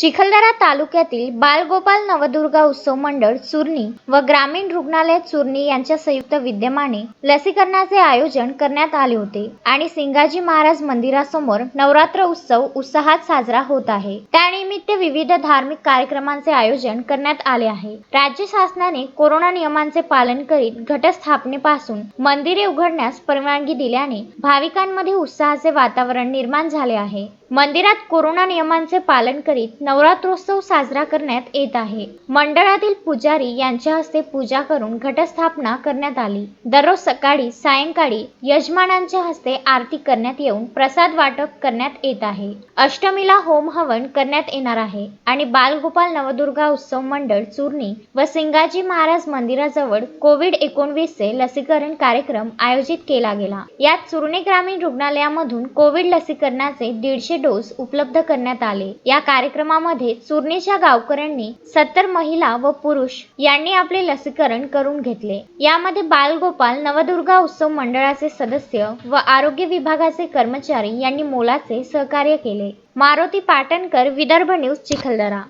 चिखलदरा तालुक्यातील बालगोपाल नवदुर्गा उत्सव मंडळ चुरणी व ग्रामीण रुग्णालय चुरणी यांच्या संयुक्त विद्यमाने लसीकरणाचे आयोजन करण्यात आले होते आणि सिंगाजी महाराज मंदिरासमोर नवरात्र उत्सव उत्साहात साजरा होत आहे. त्यानिमित्त विविध धार्मिक कार्यक्रमांचे आयोजन करण्यात आले आहे. राज्य शासनाने कोरोना नियमांचे पालन करीत घटस्थापनेपासून मंदिरे उघडण्यास परवानगी दिल्याने भाविकांमध्ये उत्साहाचे वातावरण निर्माण झाले आहे. मंदिरात कोरोना नियमांचे पालन करीत नवरात्रोत्सव साजरा करण्यात येत आहे. मंडळातील पुजारी यांच्या हस्ते पूजा करून घटस्थापना करण्यात आली. दररोज सकाळी सायंकाळी यजमानांच्या हस्ते आरती करण्यात येऊन प्रसाद वाटप करण्यात येत आहे. अष्टमीला होम हवन करण्यात येणार आहे आणि बालगोपाल नवदुर्गा उत्सव मंडळ चूर्णी व सिंगाजी महाराज मंदिराजवळ कोविड एकोणवीसचे लसीकरण कार्यक्रम आयोजित केला गेला. यात चुरणे ग्रामीण रुग्णालयामधून कोविड लसीकरणाचे दीडशे डोस उपलब्ध करण्यात आले. या कार्यक्रमा कार्यक्रमामध्ये चुरणीच्या गावकऱ्यांनी सत्तर महिला व पुरुष यांनी आपले लसीकरण करून घेतले. यामध्ये बालगोपाल नवदुर्गा उत्सव मंडळाचे सदस्य व आरोग्य विभागाचे कर्मचारी यांनी मोलाचे सहकार्य केले. मारुती पाटणकर विदर्भ न्यूज चिखलदरा.